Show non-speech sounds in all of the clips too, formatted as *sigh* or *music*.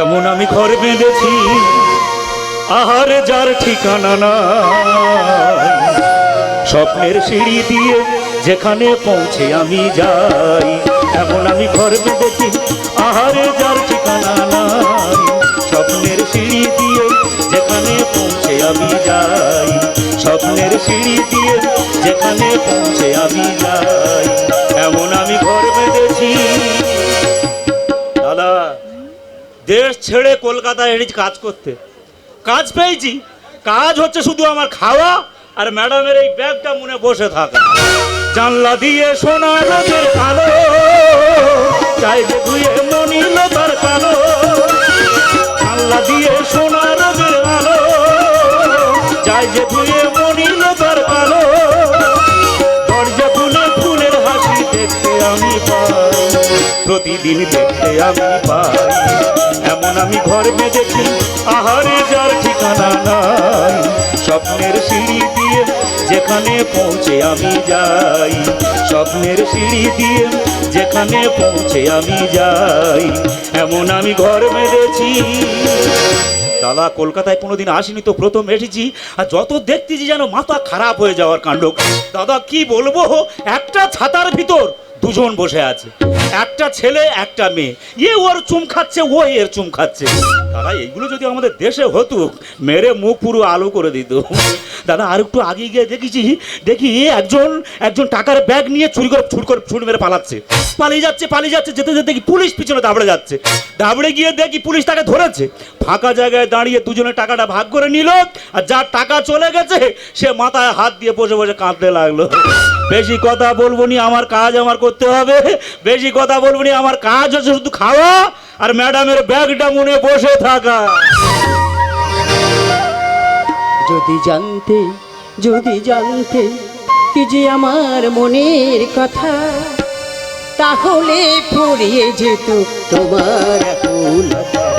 এমন আমি ঘর বেঁধেছি, আহার যার ঠিকানা না স্বপ্নের সিঁড়ি দিয়ে যেখানে পৌঁছে আমি যাই, এমন আমি ঘর বেঁধেছি, আহারে যার ঠিকানা নাই। স্বপ্নের সিঁড়ি দিয়ে যেখানে পৌঁছে আমি যাই, স্বপ্নের সিঁড়ি দিয়ে যেখানে পৌঁছে আমি যাই, এমন আমি ঘর বেঁধেছি। দেশ ছেড়ে কলকাতায় এসেছি কাজ করতে। কাজ পেয়েছি। কাজ হচ্ছে শুধু আমার খাওয়া আর ম্যাডামের এই ব্যাগটা মনে বসে থাকা। জানলা দিয়ে সোনা রোদের কালো চাইবে ধুয়ে মনিল তার কালো। জানলা দিয়ে সোনা রোদের আলো চাই যে ধুয়ে প্রতিদিন দেখতে আমি পাই। এমন আমি ঘর বেঁধেছি আহারে যার ঠিকানা নাই। স্বপ্নের সিঁড়ি দিয়ে যেখানে পৌঁছে আমি যাই। স্বপ্নের সিঁড়ি দিয়ে যেখানে পৌঁছে আমি যাই। এমন আমি ঘর বেঁধেছি। দাদা, কলকাতায় কোনোদিন আসিনি তো প্রথম এসেছি। আর যত দেখতেছি যেন মাথা খারাপ হয়ে যাওয়ার কাণ্ড। দাদা, কি বলব একটা ছাতার ভিতর দুজন বসে আছে। একটা ছেলে, একটা মেয়ে। এ ওর চুম খাচ্ছে, ও এর চুম খাচ্ছে। দাদা, এইগুলো যদি আমাদের দেশে হতো, মেরে মুখ পুরো আলো করে দিত। দাদা, আর একটু আগে গিয়ে দেখেছি, দেখি একজন একজন টাকার ব্যাগ নিয়ে চুরি করে ছুট করে ছুট মেরে পালাচ্ছে। পালিয়ে যাচ্ছে পালিয়ে যাচ্ছে, যেতে যেতে দেখি পুলিশ পিছনে দাবড়ে যাচ্ছে। দাবড়ে গিয়ে দেখি পুলিশ তাকে ধরেছে। ফাঁকা জায়গায় দাঁড়িয়ে দুজনে টাকাটা ভাগ করে নিল, আর যার টাকা চলে গেছে, সে মাথায় হাত দিয়ে বসে বসে কাঁদতে লাগল। বেশি কথা বলব নি, আমার কাজ আমার করতে হবে। বেশি কথা বলব নি, আমার কাজ হচ্ছে শুধু খাওয়া আর ম্যাডামের ব্যাগটা মনে বসে থাকা। যদি জানতে যদি জানতে কি যে আমার মনের কথা, তাহলে ফুরিয়ে যেত তোমার আকুলতা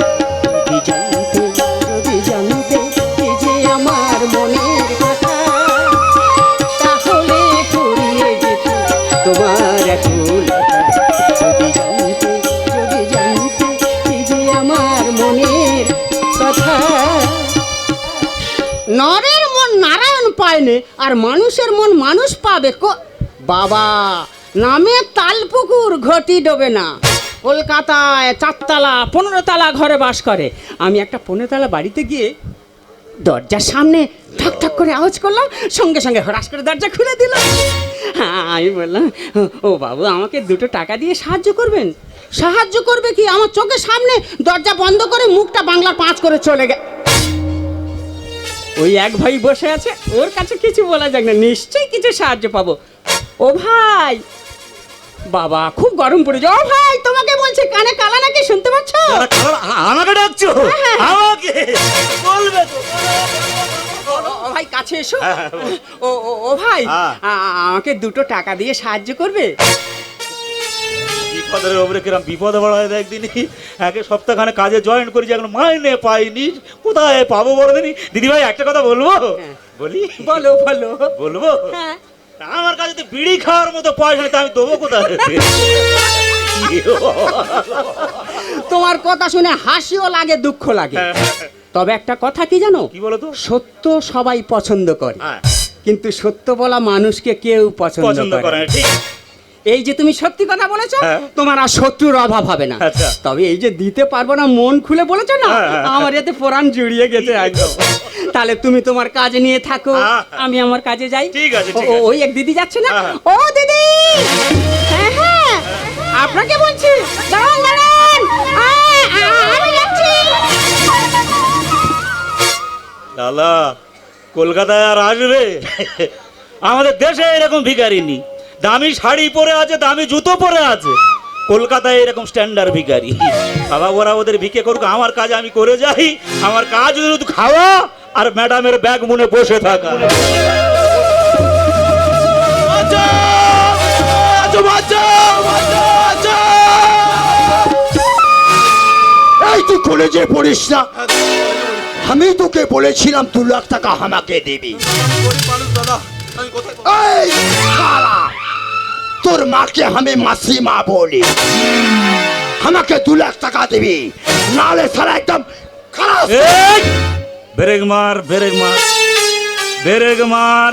পায়নি আর মানুষের মন মানুষ পাবে বাবা, নামে তালপুকুর ঘটি ডোবে না। কলকাতায় চারতলা পনেরো তালা ঘরে বাস করে। আমি একটা পনেরো তালা বাড়িতে গিয়ে দরজার সামনে ঠক ঠক করে আওয়াজ করলাম, সঙ্গে সঙ্গে হরাস করে দরজা খুলে দিল হ্যাঁ আমি বললাম "ও- ও বাবু, আমাকে দুটো টাকা দিয়ে সাহায্য করবেন? সাহায্য করবে কি? আমার চোখের সামনে দরজা বন্ধ করে মুখটা বাংলার পাঁচ করে চলে গে ওই এক ভাই বসে আছে ওর কাছে কিছু বলা যাক না নিশ্চয়ই কিছু সাহায্য পাবো। ও ভাই! বাবা খুব গরম পড়েছে। ও ভাই তোমাকে বলছে কানে কালা নাকি শুনতে পাচ্ছ? আমাকে ডাকছো? আমাকে? বলবে তো। ও ভাই কাছে এসো। হ্যাঁ, হ্যাঁ। ও ও ভাই হ্যাঁ। আমাকে দুটো টাকা দিয়ে সাহায্য করবে? বিপদের ওপরে কিরম বিপদ বাড়ায় একদিন একে সপ্তাহখানে কাজে জয়েন করেছি এখন মাইনে পাইনি। কোথায় পাবো বলো দিনই দিদিভাই একটা কথা বলব? হ্যাঁ। বলি? বলো বলো। বলব? হ্যাঁ। আমার কাছে তো বিড়ি খাওয়ার মতো পয়সা নেই আমি দেবো কোথায়? তোমার কথা শুনে হাসিও লাগে দুঃখ লাগে। তবে একটা কথা কি জানো? কি বলো তো? সত্য সবাই পছন্দ করে। হ্যাঁ, কিন্তু সত্য বলা মানুষকে কেউ পছন্দ করে না। ঠিক। এই যে তুমি সত্যি কথা বলেছ হ্যাঁ। তোমার আর শত্রুর অভাব হবে না আচ্ছা। তবে এই যে দিতে পারব না মন খুলে বলেছ না হ্যাঁ, হ্যাঁ। আমার এতে প্রাণ জুড়িয়ে গেছে একদম তাহলে তুমি তোমার কাজ নিয়ে থাকো। আমি আমার কাজে যাই ঠিক আছে। ওই এক দিদি যাচ্ছে না। ও দিদি হ্যাঁ হ্যাঁ আপনাকে বলছি দাঁড়ান দাঁড়ান আমি যাচ্ছি দাদা কলকাতায় আর আসবে আমাদের দেশে এরকম ভিখারি নি দামি শাড়ি পরে আছে দামি জুতো পরে আছে। কলকাতায় এরকম স্ট্যান্ডার্ড ভিখারি। বাবা ওরা ওদের ভিকে করুক আমার কাজ আমি করে যাই। আমার কাজ শুধু খাওয়া আর ম্যাডামের ব্যাগ মনে বসে থাকা। এই তুই কলেজে পড়িস না। আমি তোকে বলেছিলাম দু লাখ টাকা আমাকে দিবি। এই শালা, তোর মাকে আমি মাসিমা বলি। আমাকে দু লাখ টাকা দিবি নালে সারা একদম মার মার মার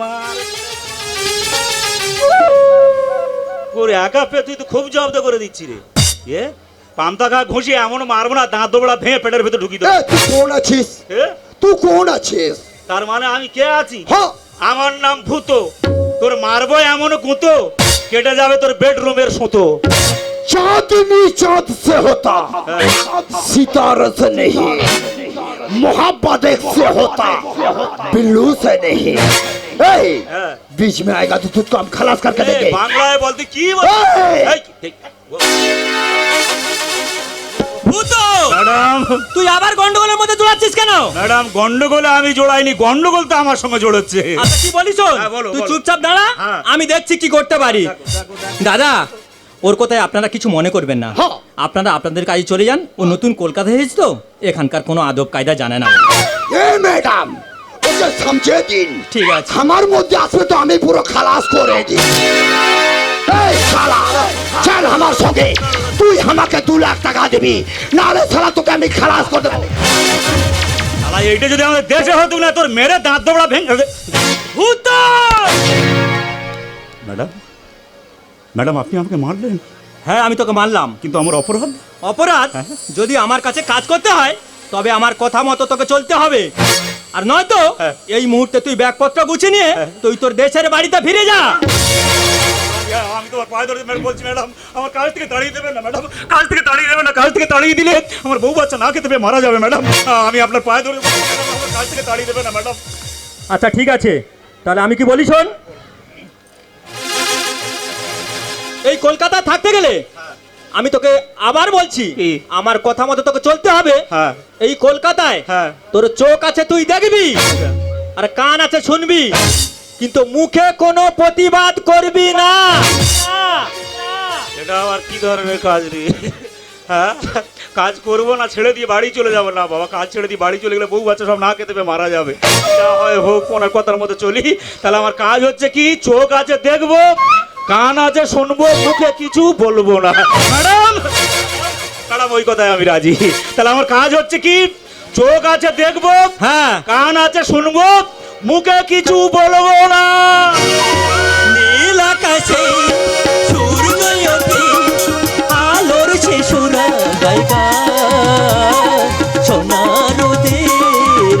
মার। ওরে একা পে তুই তো খুব জব্দ করে দিচ্ছি রে। এ? পান্তা খা ঘুষি এমন মারবো না দাঁত দোবড়া ভেঙে পেটের ভেতর ঢুকি দেবো। তুই কোন আছিস? তুই কোন আছিস? তার মানে আমি কে আছি? আমার নাম ভূত। তোর মারবো এমন গুঁতো। কেটে যাবে তোর বেডরুমের সুতো चांदनी चांद से होता सितारे से नहीं मोहब्बत एक से होता बिल्लू से नहीं ए, হ্যাঁ बीच में आएगा तो तुझको हम खलास करके এই, देंगे বাংলায় বলতে কি বল এই! ভূতো! ম্যাডাম। তুই আবার গন্ডগোলের মধ্যে জোড়াচ্ছিস কেন? ম্যাডাম গন্ডগোলে আমি জোড়াইনি গন্ডগোল তো আমার সঙ্গে জোড়াচ্ছে। আচ্ছা কি বলিস হ্যাঁ, তুই চুপচাপ দাঁড়া হ্যাঁ। আমি দেখছি কি করতে পারি। দাদা ওর কথায় আপনারা কিছু মনে করবেন না। হ্যাঁ। আপনারা আপনাদের কাজে চলে যান ও নতুন কলকাতায় এসেছে তো এখানকার কোনো আদব কায়দা জানে না ম্যাডাম ঠিক আছে। আমার মধ্যে আসবে তো আমি পুরো খালাস করে দিই। এই শালা চল আমার সঙ্গে। তুই আমাকে দু লাখ টাকা দিবি নাহলে শালা তোকে আমি খালাস করে দেবো। শালা এইটা যদি আমাদের দেশে হতো না তোর মেরে দাঁত দোবড়া ভেঙে ভূত! ম্যাডাম ম্যাডাম আপনি আমাকে মারলেন? হ্যাঁ আমি তোকে মানলাম কিন্তু আমার অপরাধ? অপরাধ? যদি আমার কাছে কাজ করতে হয় তবে আমার কথা মতো তোকে চলতে হবে। আর নয়তো হ্যাঁ। এই মুহূর্তে তুই ব্যাগপত্র গুছিয়ে নিয়ে তুই তোর দেশের বাড়িতে ফিরে যা। হ্যাঁ, আমি তোমার পায়ে ধরে ম্যাডাম বলছি ম্যাডাম আমার কাজ থেকে তাড়িয়ে দেবেন না ম্যাডাম। কাজ থেকে তাড়িয়ে দেবেন না কাজ থেকে তাড়িয়ে দিলে আমার বউ বাচ্চা না খেতে পেয়ে মারা যাবে ম্যাডাম। আমি আপনার পায়ে ধরে বলছি, আমার কাজ থেকে তাড়িয়ে দেবেন না ম্যাডাম। আচ্ছা ঠিক আছে। তাহলে আমি কি বলি শোন? এই কলকাতা থাকতে গেলে আমি তোকে আবার বলছি আমার কথা মতো তোকে চলতে হবে। হ্যাঁ। এই কলকাতায় হ্যাঁ। তোর চোখ আছে তুই দেখবি। আর কান আছে শুনবি। কিন্তু মুখে কোনো প্রতিবাদ করবি না। এটা আবার কি ধরনের কাজ রে? হ্যাঁ? কাজ করব না ছেড়ে দিয়ে বাড়ি চলে যাব না বাবা। কাজ ছেড়ে দিয়ে বাড়ি চলে গেলে বউ বাচ্চা সব না খেতে পেয়ে মারা যাবে। যা হয় হোক ওনার কথার মতো চলি। তাহলে আমার কাজ হচ্ছে কি? চোখ আছে দেখব কান আছে শুনব মুখে কিছু বলব না। ম্যাডাম! ম্যাডাম ওই কথায় আমি রাজি। তাহলে আমার কাজ হচ্ছে কি? চোখ আছে দেখব হ্যাঁ। কান আছে শুনব মুখে কিছু বলব না। নীল আকাশে সূর্য ওঠে আলোর শিশুরা গায়িকা। সোনা নদীর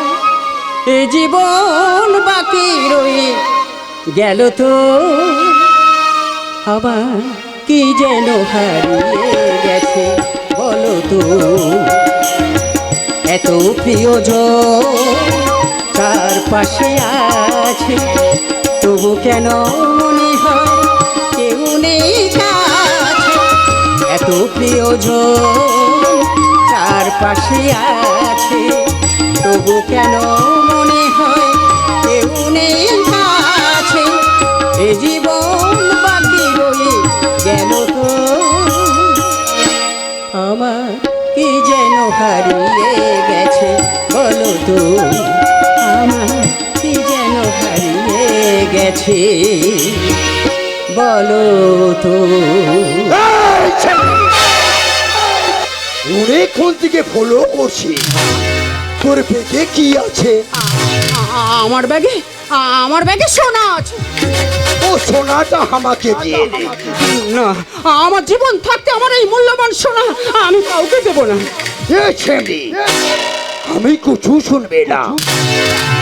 এ জীবন বাকি রই গেল তো। আবার কি যেন হারিয়ে গেছে বলো তো। এত প্রিয়জন তার পাশে আছে? তবু কেন মনে হয় কেউ নেই এত প্রিয়জন তার পাশে আছে। তবু কেন মনে হয় কেউ নেই কাছে? এ জীবন বাকি রয়ে গেল তো। আমার কি যেন হারিয়ে গেছে, বলো তো? আমার কি যেন হারিয়ে গেছে, বলো তো! অনেকক্ষণ থেকে ফলো করছি? তোর পেটে কি আছে? আমার ব্যাগে আমার ব্যাগে সোনা আছে। ও সোনাটা আমাকে দিয়ে দে। না আমার জীবন থাকতে আমার এই মূল্যবান সোনা আমি কাউকে কাউকে দেবো না। এ ছেলে। আমি কিছু শুনবে না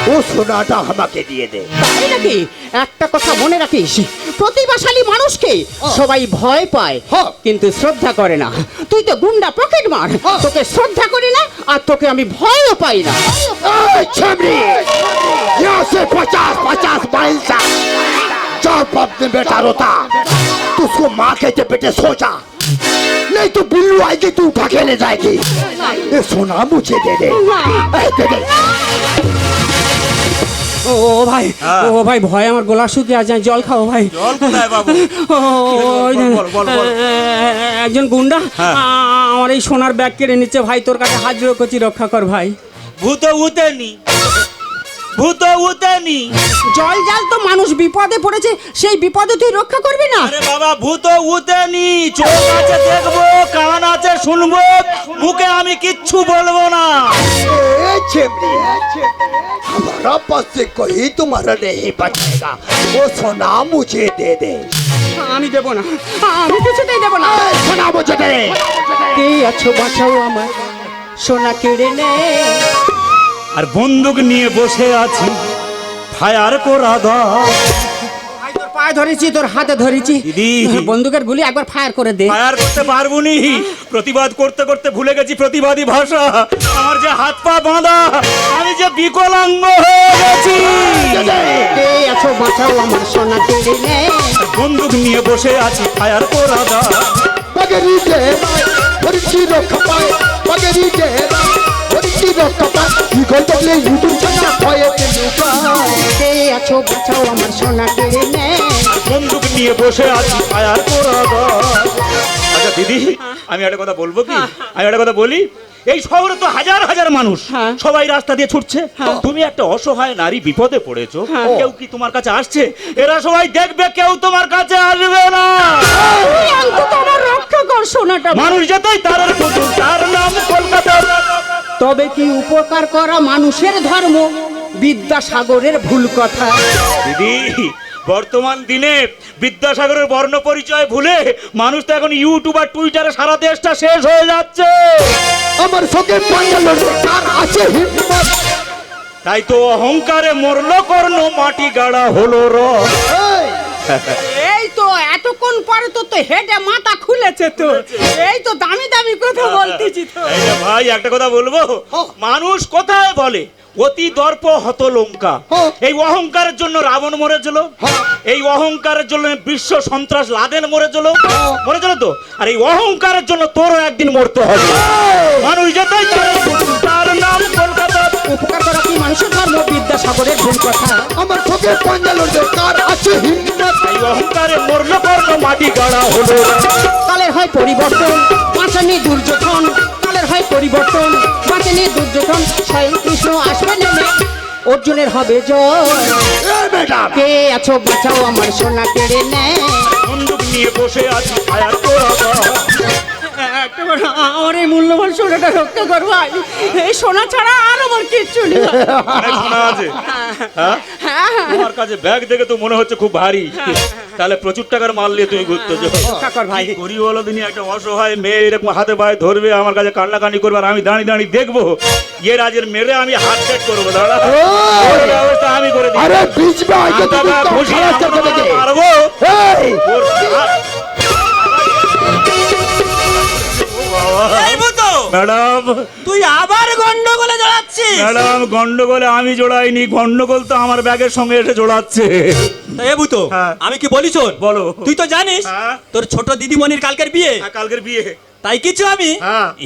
ও সোনাটা আমাকে দিয়ে দে তাই নাকি একটা কথা মনে রাখিস প্রতিভাশালী মানুষকে সবাই ভয় পায় হ্যাঁ। কিন্তু শ্রদ্ধা করে না তুই তো গুন্ডা পকেট মার তোকে শ্রদ্ধা করি না আর তোকে আমি ভয়ও পাই না ए छेमरी यहाँ से पचास पचास माइल तक जब अपने बेटा रोता तो उसको माँ कहते बेटे सो जा नहीं तो बिल्लू आएगी तू उठा के ले जाएगी ये सोना मुझे दे दे ए, दे दे ও ও ভাই হ্যাঁ। ও ভাই ভয় আমার গলা শুকিয়ে আছে জল খাও ভাই জল কোথায় বাবু ও, ওই যে, বল, বল, বল। একজন গুন্ডা হ্যাঁ। আ, আমার এই সোনার ব্যাগ কেড়ে নিচ্ছে ভাই তোর কাছে হাজির করছি রক্ষা কর ভাই ভূত উতেনি ভূত উতেনি জল জাল তো মানুষ বিপদে পড়েছে সেই বিপদে তুই রক্ষা করবি না আরে বাবা ভূত উতেনি চোখ আছে দেখবো কান আছে শুনবো মুখে আমি কিচ্ছু বলবো না ए छेमरी हमारा पास से कोई तुम्हारा नहीं बचेगा वो सोना मुझे दे दे আমি দেবো না আমি কিছুতেই দেবো না ए, सोना मुझे दे दे কে আছো বাঁচাও আমার সোনা কেড়ে নে আর বন্দুক নিয়ে বসে আছি। ফায়ার করা তোর পায়ে ধরেছি তোর হাতে ধরেছি। বন্দুকের গুলি একবার ফায়ার করে দে। ফায়ার করতে পারব নি। প্রতিবাদ করতে করতে ভুলে গেছি প্রতিবাদী ভাষা। আমার যে হাত পা বাঁধা আমি যে বিকলাঙ্গ হয়ে গেছি। বন্দুক নিয়ে বসে আছি ফায়ার করা দা পাগেরি দে হরিচি রক্ষা পায়। পাগেরি দে বন্দুক নিয়ে বসে আছি আচ্ছা দিদি আমি একটা কথা বলব কি? হ্যাঁ। আমি একটা কথা বলি। এই শহরে তো হাজার হাজার মানুষ। হ্যাঁ। সবাই রাস্তা দিয়ে ছুটছে। হ্যাঁ। তুমি একটা অসহায় নারী বিপদে পড়েছো। কেউ কি তোমার কাছে আসছে? এরা সবাই দেখবে কেউ তোমার কাছে আসবে না। অন্তত আমার রক্ষা কর সোনাটা। মানুষ যেতেই তার তার নাম কলকাতা তবে কি উপকার করা মানুষের ধর্ম? বিদ্যাসাগরের ভুল কথা। দিদি বর্তমান দিনে বিদ্যাসাগরের বর্ণ পরিচয় ভুলে মানুষ তো এখন ইউটিউব আর টুইটারে সারা দেশটা শেষ হয়ে যাচ্ছে। আমার সঙ্গে আছে তাই তো অহংকারে মরল কর্ণ মাটি গাড়া হলো র *laughs* তো এতক্ষণ পরে তো তো হেডে মাথা খুলেছে তো। এই তো দামি দামি কথা বলতেছি তো। ভাই একটা কথা বলব? মানুষ কোথায় বলে? অতি দর্প হত লঙ্কা। হ্যাঁ। এই অহংকারের জন্য রাবণ মরেছিল। হ্যাঁ। এই অহংকারের জন্য বিশ্ব সন্ত্রাস লাদেন মরেছিল। মরেছিল তো? আর এই অহংকারের জন্য তোরও একদিন মরতে হবে। মানুষ যেতেই তার নাম কলকাতা উপকার করা কি মানুষের ধর্ম? বিদ্যাসাগরের ভুল কথা। আমার কার আছে হিম্মত অহংকারে মরল কর্ণ মাটি গাড়া হলো কালের হয় পরিবর্তন বাঁচানি দুর্যোধন। কালের হয় পরিবর্তন বাঁচানি দুর্যোধন। স্বয়ং কৃষ্ণ আসবে নেমে অর্জুনের হবে জয়। কে আছো বাঁচাও আমার সোনা কেড়ে নেয়? বন্দুক নিয়ে বসে আছি একটা মূল্যবান ভাই। ছাড়া আর আমার কিচ্ছু নেই হ্যাঁ? হ্যাঁ। তোমার কাছে ব্যাগ দেখে তো মনে হচ্ছে খুব ভারী। হ্যাঁ, তাহলে প্রচুর টাকার মাল নিয়ে ঘুরতে একটা অসহায় মেয়ে এরকম হাতে পায়ে ধরবে আমার কাছে কান্নাকানি করবে আর আমি দাঁড়িয়ে দাঁড়িয়ে দেখব এ রাজের মেরে আমি হাত সেট করব দাঁড়া আমি করে দিই। ম্যাডাম। তুই আবার গন্ডগোলে জড়াচ্ছিস? ম্যাডাম গন্ডগোলে আমি জোড়াইনি গন্ডগোল তো আমার ব্যাগের সঙ্গে এসে জোড়াচ্ছে। এ বুতো হ্যাঁ। আমি কি বলি শোন? বলো। তুই তো জানিস হ্যাঁ। তোর ছোট দিদিমণির কালকের বিয়ে? হ্যাঁ, কালকের বিয়ে। তাই কিছু আমি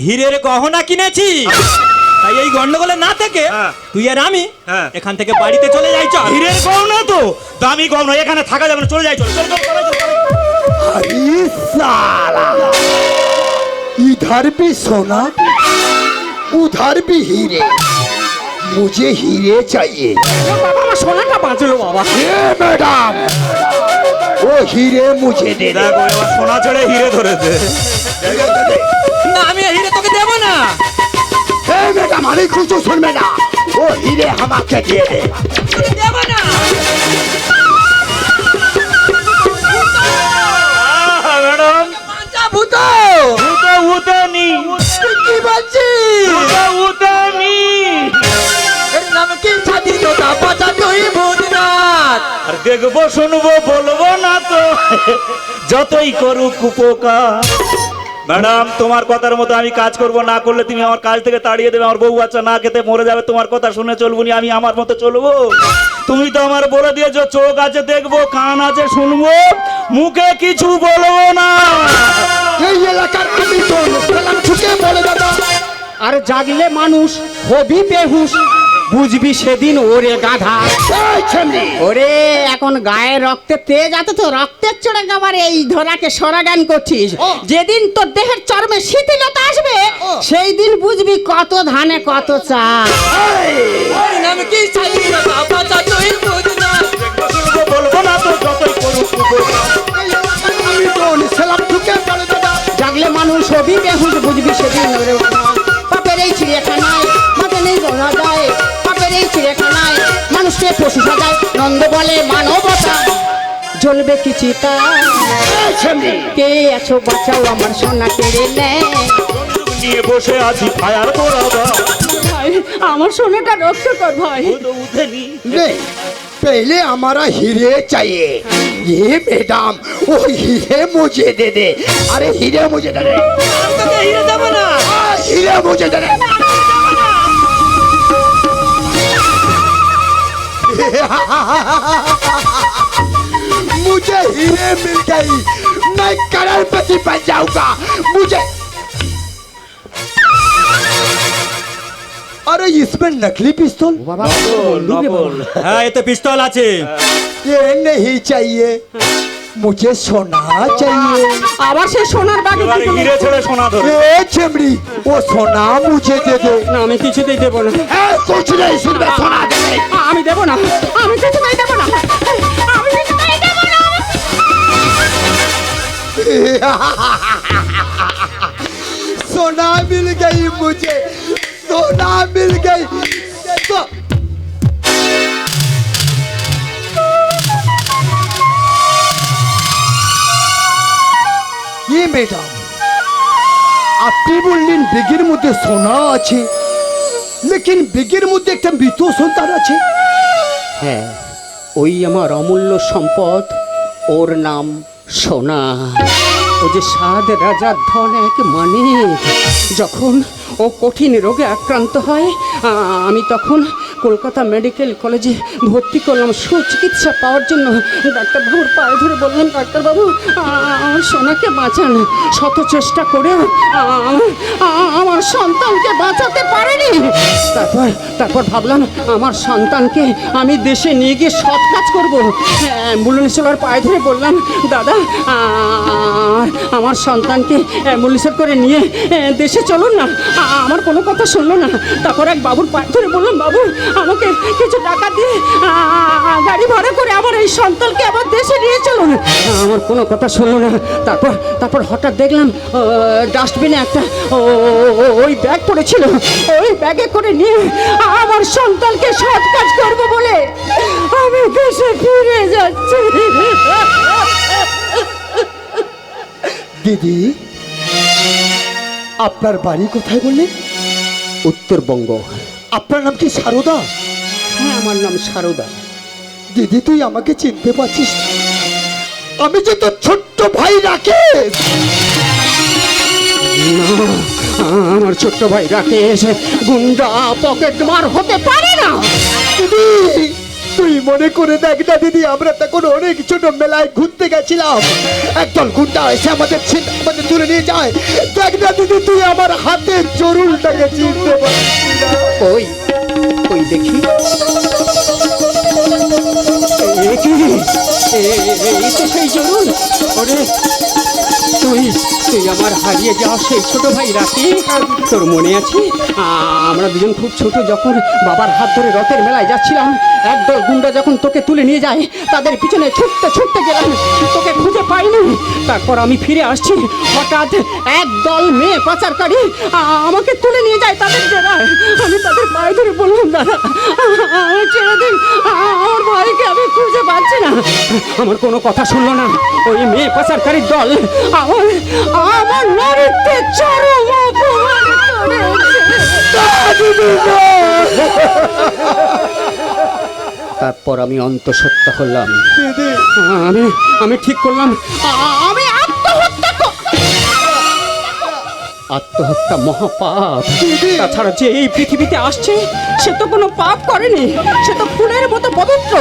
হীরের গহনা কিনেছি। তাই এই গন্ডগোলে না থেকে তুই আর আমি এখান থেকে বাড়িতে চলে যাই চল। হীরের গহনা তো? দামি গহনা এখানে থাকা যাবে না চলে যাই চল চল চল চল চল। इधर भी सोना उधर भी हीरे मुझे हीरे चाहिए বাবা আমার সোনাটা বাঁচলো বাবা ये मैडम वो हीरे मुझे दे दे দেখো এবার সোনা ছেড়ে হিরে ধরেছে না আমি এই হীরে তোকে দেবো না हे मैडम अरे कुछ तो सुन मैडम वो हीरे हम आपके दिए दे দেবো না আহ, ম্যাডাম বাঁচা ভূত আর দেখব শুনব বলব না তো। যতই করুক উপকার। ম্যাডাম তোমার কথার মতো আমি কাজ করব না করলে তুমি আমার কাজ থেকে তাড়িয়ে দেবে আমার বউ বাচ্চা না খেতে মরে যাবে তোমার কথা শুনে চলবো নি আমি আমার মতো চলবো। তুমি তো আমার বলে দিয়েছ চোখ আছে দেখব কান আছে শুনব মুখে কিছু বলব না। এই এলাকার আমি সালাম ঠুকে বলে দাদা। আর জাগলে মানুষ হবি বেহুশ বুঝবি সেদিন ওরে গাধা। ওরে এখন গায়ে রক্তে তেজ আছে তো রক্তের চড়ে আবার এই ধরাকে সরাগান করছিস। যেদিন তোর দেহের চর্মে শিথিলতা আসবে সেই দিন বুঝবি কত ধানে কত চা। বলব না তো মানুষকে পশু সাজায় নন্দ বলে মানবতা জ্বলবে কি চিতা এই ছেমনি কে আছো বাঁচাও আমার সোনা কেড়ে নেয় নিয়ে বসে আছি ফায়ার করাবা ভাই আমার সোনাটা রক্ষা কর ভাই ও তো উঠেনি नहीं पहले हमारा हीरे चाहिए ये मैडम वो हीरे मुझे दे दे अरे हीरे मुझे दे दे हाँ, हीरे मुझे दे दे *laughs* मुझे हीरे मिल गई। मैं करोड़पति बन जाऊँगा। मुझे अरे इसमें नकली पिस्तौल? बाबा हाँ, ये तो पिस्तौल आ ये नहीं चाहिए। মুঝে সোনা চাইয়ে আবার সে সোনার বাগে হিরে ছেড়ে সোনা ধরে। এ চেমড়ি ও সোনা মুঝে দে দে। না আমি কিছুতেই দেবো না। হ্যাঁ কিছু নেই শুনবে সোনা দে। আমি দেবো না। আমি কিছুতেই দেবো না। আমি কিছুতেই দেবো না। সোনা মিল গই মুঝে সোনা মিল গই কি মেডাম আপনি বললেন বেগের মধ্যে সোনা আছে, লেকিন বেগের মধ্যে একটা মৃত সন্তান আছে। হ্যাঁ ওই আমার অমূল্য সম্পদ, ওর নাম সোনা। ও যে সাদ রাজার ধন এক মানে যখন ও কঠিন রোগে আক্রান্ত হয় আমি তখন কলকাতা মেডিকেল কলেজে ভর্তি করলাম। সুচিকিৎসা পাওয়ার জন্য ডাক্তারবাবুর পায়ে ধরে বললাম ডাক্তারবাবু সোনাকে বাঁচান। শত চেষ্টা করেও, আ- আমার- সন্তানকে বাঁচাতে পারেনি। তারপর তারপর ভাবলাম, আমার সন্তানকে আমি দেশে নিয়ে গিয়ে সৎ কাজ করব। অ্যাম্বুলেন্স চলার পায়ে ধরে বললাম, দাদা আমার সন্তানকে অ্যাম্বুলেন্সের করে নিয়ে দেশে চলুন না। আমার কোনো কথা শুনলো না। তারপর এক বাবুর পায়ে ধরে বললাম, বাবু আমাকে কিছু টাকা দিয়ে গাড়ি ভাড়া করে আমার এই সন্তানকে আবার দেশে নিয়ে চলুন। আমার কোনো কথা শুনলো না। তারপর তারপর হঠাৎ দেখলাম ডাস্টবিনে একটা ওই ব্যাগ পড়েছিল। ওই ব্যাগে করে নিয়ে আমার সন্তানকে সৎ কাজ করব বলে আমি দেশে ফিরে যাচ্ছি। দিদি আপনার বাড়ি কোথায় বললেন উত্তরবঙ্গ। আপনার নাম কি সারদা? হ্যাঁ আমার নাম সারদা। দিদি তুই আমাকে চিনতে পারছিস আমি যে তোর ছোট্ট ভাই রাকেশ। আমার ছোট্ট ভাই রাকেশ গুন্ডা পকেট মার হতে পারে না। দিদি তুই মনে করে দেখ না দিদি আমরা তখন অনেক ছোট মেলায় ঘুরতে গেছিলাম। একদল গুন্ডা এসে আমাদের আমাদের তুলে নিয়ে যায়। দেখ না দিদি তুই আমার হাতে জরুলটাকে চিনতে পারছিস ওই ওই দেখি এই তো সেই জরুর ওরে তুই তুই আমার হারিয়ে যাওয়া সেই ছোট ভাই রাখি তোর মনে আছে? আমরা দুজন খুব ছোট, যখন বাবার হাত ধরে রথের মেলায় যাচ্ছিলাম, একদল গুন্ডা যখন তোকে তুলে নিয়ে যায়, তাদের পিছনে ছুটতে ছুটতে গেলাম, তোকে খুঁজে পাইনি। তারপর আমি ফিরে আসছি, হঠাৎ একদল মেয়ে পাচারকারী আমাকে তুলে নিয়ে যায় তাদের ডেরায় আমি তাদের পায়ে ধরে বললাম, দাদা ছেড়ে দিন ভাইকে আমি খুঁজে পাচ্ছি না। আমার কোনো কথা শুনলো না। ওই মেয়ে পাচারকারি দল আমার আমার নারীতে চরম অপমান তারপর তারপর আমি অন্তঃসত্ত্বা করলাম আমি আমি ঠিক করলাম। আত্মহত্যা মহাপাপ। তাছাড়া যে এই পৃথিবীতে আসছে সে তো কোনো পাপ করেনি সে তো ফুলের মতো পবিত্র।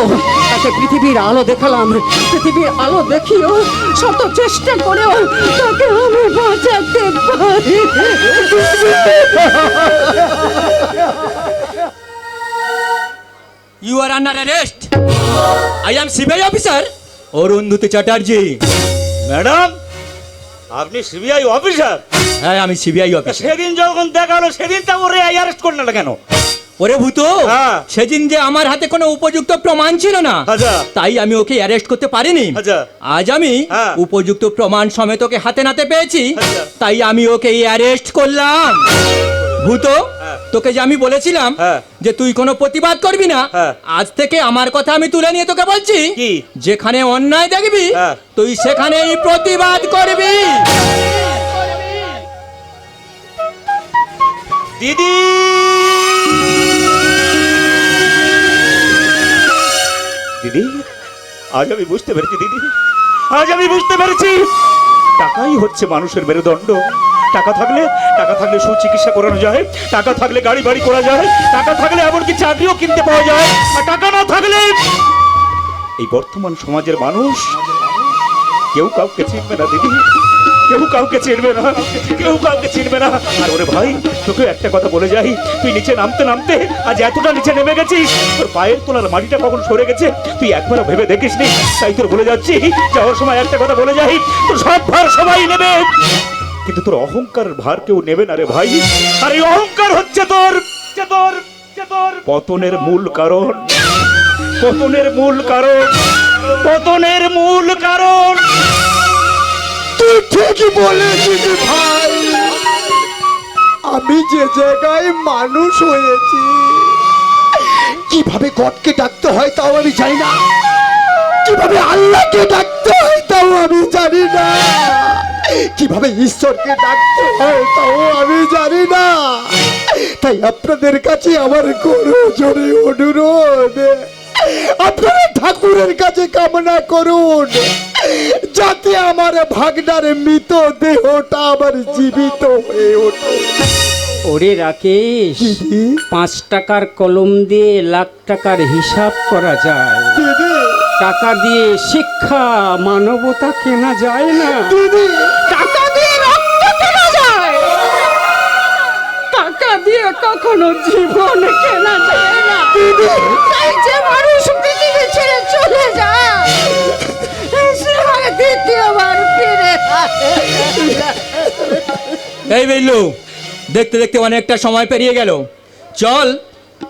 তাকে পৃথিবীর আলো দেখালাম পৃথিবীর আলো দেখিও শত চেষ্টা করেও তাকে আমি বাঁচাতে পারি। You are under arrest I am CBI officer Arundhati Chatterjee madam আপনি সিবিআই অফিসার হ্যাঁ আমি সিবিআই অফিসার সেদিন যখন দেখা হলো সেদিন তা ওরে অ্যারেস্ট করলেন না কেন ওরে ভূত হ্যাঁ। সেদিন যে আমার হাতে কোনো উপযুক্ত প্রমাণ ছিল না আচ্ছা। তাই আমি ওকে অ্যারেস্ট করতে পারিনি আচ্ছা। আজ আমি হ্যাঁ। উপযুক্ত প্রমাণ সমেত ওকে হাতে নাতে পেয়েছি আচ্ছা। তাই আমি ওকে অ্যারেস্ট করলাম ভূত হ্যাঁ। তোকে যে আমি বলেছিলাম। যে তুই কোনো প্রতিবাদ করবি না। আজ থেকে আমার কথা আমি তুলে নিয়ে তোকে বলছি যেখানে অন্যায় দেখবি। তুই সেখানেই প্রতিবাদ করবি দিদি। দিদি আজ আমি বুঝতে পেরেছি দিদি। আজ আমি বুঝতে পেরেছি। টাকাই হচ্ছে মানুষের মেরুদণ্ড। টাকা থাকলে টাকা থাকলে সুচিকিৎসা করানো যায় টাকা থাকলে গাড়ি বাড়ি করা যায় টাকা থাকলে এমনকি চাকরিও কিনতে পাওয়া যায় আর টাকা না থাকলে এই বর্তমান সমাজের মানুষ কেউ কাউকে চিনবে না দিদি। কেউ কাউকে চিনবে না, কেউ কাউকে চিনবে না। আর ওরে ভাই, তোকে একটা কথা বলে যাই, তুই নিচে নামতে নামতে আজ এতটা নিচে নেমে গেছিস। তোর পায়ের তোলার মাটিটা কখন সরে গেছে, তুই একবারও ভেবে দেখিস নি তাই তোর বলে যাচ্ছি, যাওয়ার সময় একটা কথা বলে যাই, তোর সব ভার সবাই নেবে। কিন্তু তোর অহংকার ভার কেউ নেবে না রে ভাই। আর এই অহংকার হচ্ছে তোর তোর তোর। পতনের মূল কারণ, পতনের মূল কারণ, পতনের মূল কারণ। ঠিকই বলেছিস ভাই। আমি যে জায়গায় মানুষ হয়েছি, কীভাবে গডকে ডাকতে হয় তাও আমি জানি না। কীভাবে আল্লাহকে ডাকতে হয় তাও আমি জানি না। কীভাবে ঈশ্বরকে ডাকতে হয় তাও আমি জানি না। তাই আপনাদের কাছে আমার গরু জোরে অনুরোধ, আপনারা ঠাকুরের কাছে কামনা করুন। যাতে আমার ভাগনার মৃত দেহটা আমার জীবিত হয়ে ওঠে। ওরে রাকেশ পাঁচ টাকার কলম দিয়ে লাখ টাকার হিসাব করা যায়। টাকা দিয়ে শিক্ষা মানবতা কেনা যায় না। টাকা দিয়ে রক্ত কেনা যায়। টাকা দিয়ে কখনো জীবন কেনা যায় না। এই বেল্লু দেখতে দেখতে অনেকটা সময় পেরিয়ে গেল। চল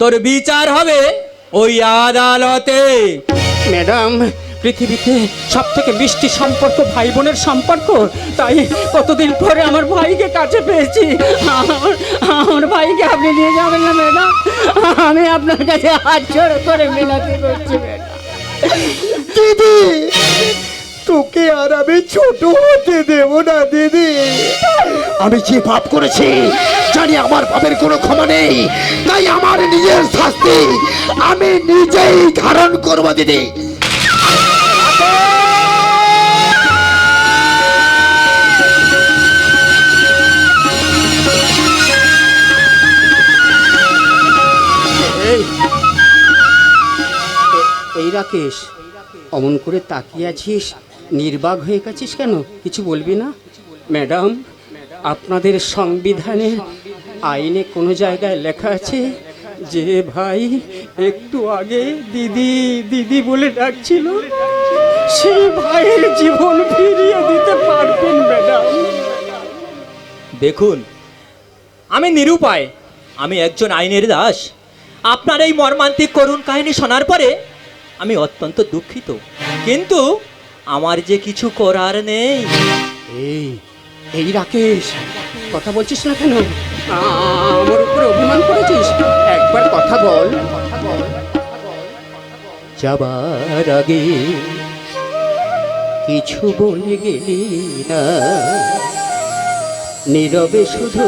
তোর বিচার হবে ওই আদালতে। ম্যাডাম পৃথিবীতে সব থেকে মিষ্টি সম্পর্ক ভাই বোনের সম্পর্ক? তাই কতদিন পরে আমার ভাইকে কাছে পেয়েছি। আমার ভাইকে আপনি নিয়ে যাবেন না ম্যাডাম। আমি আপনার কাছে হাত জোড় করে মিনতি করছি ম্যাডাম। দিদি! তোকে আর আমি ছোট হতে দেব না দিদি। আমি যে পাপ করেছি জানি আমার পাপের কোনো ক্ষমা নেই। তাই আমার নিজের শাস্তি আমি নিজেই ধারণ করব দিদি। এই এই রাকেশ অমন করে তাকিয়ে আছিস? নির্বাক হয়ে গেছিস কেন? কিছু বলবি না? ম্যাডাম, আপনাদের সংবিধানে আইনে কোনো জায়গায় লেখা আছে যে ভাই একটু আগে দিদি দিদি বলে ডাকছিল, সেই ভাইয়ের জীবন ফিরিয়ে দিতে পারবেন, ম্যাডাম। দেখুন, আমি নিরুপায়, আমি একজন আইনের দাস। আপনার এই মর্মান্তিক করুণ কাহিনী শোনার পরে আমি অত্যন্ত দুঃখিত। কিন্তু আমার যে কিছু করার নেই। এই এই রাকেশ, কথা বলছিস না কেন? আমার উপরে অভিমান করেছিস? একবার কথা বল। যাবার আগে কিছু বলে গেলি না। নীরবে শুধু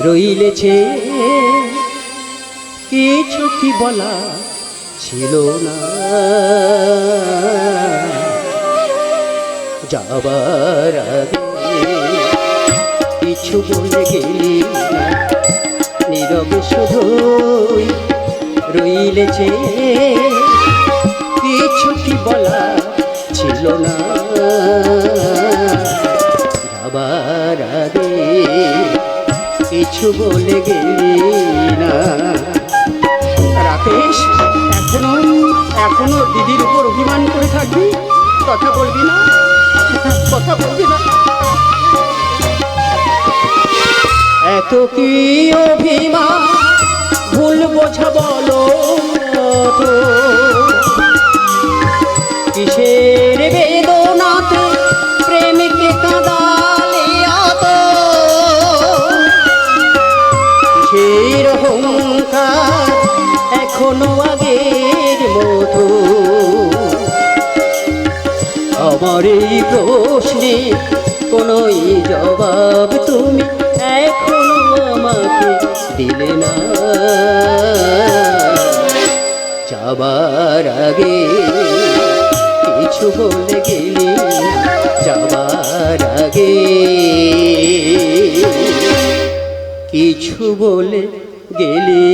রইলেছে। কিছু কি বলা ছিল না। যাবার আগে কিছু বলে গেলি। না নীরব শুধুই রইলে যে কিছু কি বলা ছিল না। যাবার আগে কিছু বলে গেলি না। রাকেশ এখনও এখনও দিদির উপর অভিমান করে থাকবি? কথা বলবি না? কথা বলবি না? এত কি অভিমান? ভুল বোঝা বলো কিসের বেদনাতে আমার এই প্রশ্নে, কোনোই জবাব তুমি এখনও আমাকে দিলে না। যাবার আগে কিছু বলে গেলি, যাবার আগে কিছু বলে গেলি